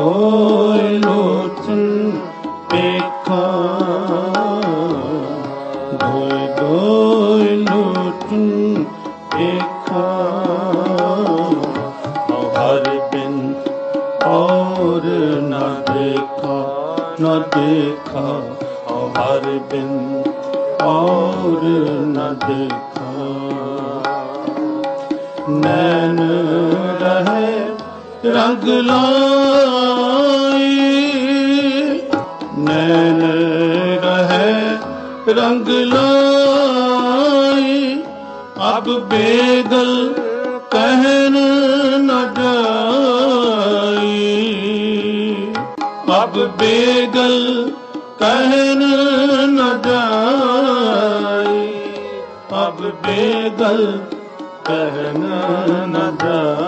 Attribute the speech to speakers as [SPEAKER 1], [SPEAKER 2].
[SPEAKER 1] ਔਰ ਲੋਚਨ ਦੇਖਾ ਦੋਇ ਰੰਗ ਲਾਈ। ਨੈਣ ਰਹੇ ਰੰਗ ਲਾਈ। ਅਬ ਬੇਗਲ ਕਹਿਨ ਨਾ ਜਾਈ। ਅਬ ਬੇਗਲ ਕਹਿਣ ਨਾ ਜਾਈ। ਅਬ ਬੇਗਲ ਕਹਿਣ ਨਾ ਜਾਈ।